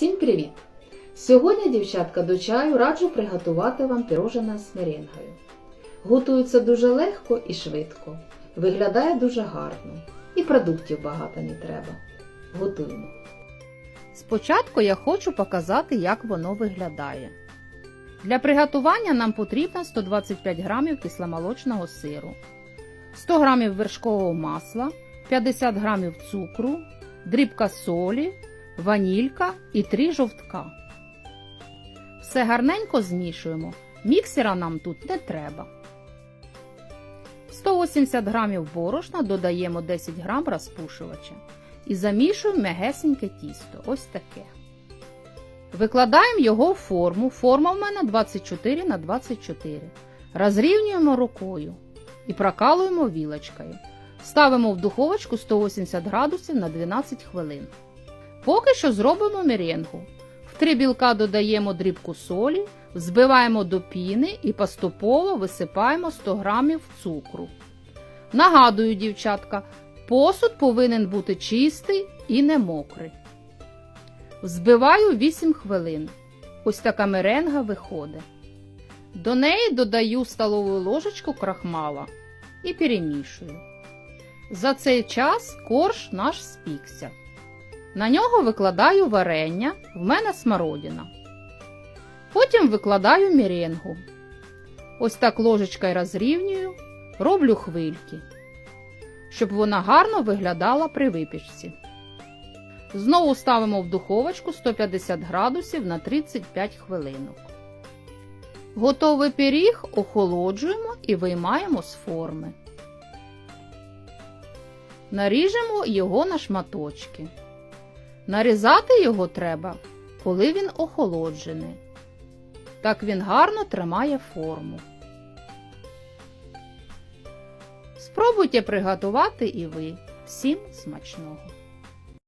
Всім привіт! Сьогодні, дівчатка, до чаю раджу приготувати вам пірожане з меренгою. Готується дуже легко і швидко. Виглядає дуже гарно. І продуктів багато не треба. Готуємо. Спочатку я хочу показати, як воно виглядає. Для приготування нам потрібно 125 г кисломолочного сиру, 100 г вершкового масла, 50 г цукру, дрібка солі, ванілька і 3 жовтка. Все гарненько змішуємо. Міксера нам тут не треба. 180 г борошна додаємо 10 г розпушувача і замішуємо м'ягесеньке тісто. Ось таке. Викладаємо його в форму. Форма в мене 24 на 24. Розрівнюємо рукою і прокалуємо вілочкою. Ставимо в духовочку 180 градусів на 12 хвилин. Поки що зробимо меренгу. В три білка додаємо дрібку солі, взбиваємо до піни і поступово висипаємо 100 грамів цукру. Нагадую, дівчатка, посуд повинен бути чистий і не мокрий. Взбиваю 8 хвилин. Ось така меренга виходить. До неї додаю столову ложечку крахмала і перемішую. За цей час корж наш спікся. На нього викладаю варення, в мене смородина. Потім викладаю меренгу. Ось так ложечкою розрівнюю, роблю хвильки, щоб вона гарно виглядала при випічці. Знову ставимо в духовочку 150 градусів на 35 хвилинок. Готовий пиріг охолоджуємо і виймаємо з форми. Наріжемо його на шматочки. Нарізати його треба, коли він охолоджений. Так він гарно тримає форму. Спробуйте приготувати і ви. Всім смачного!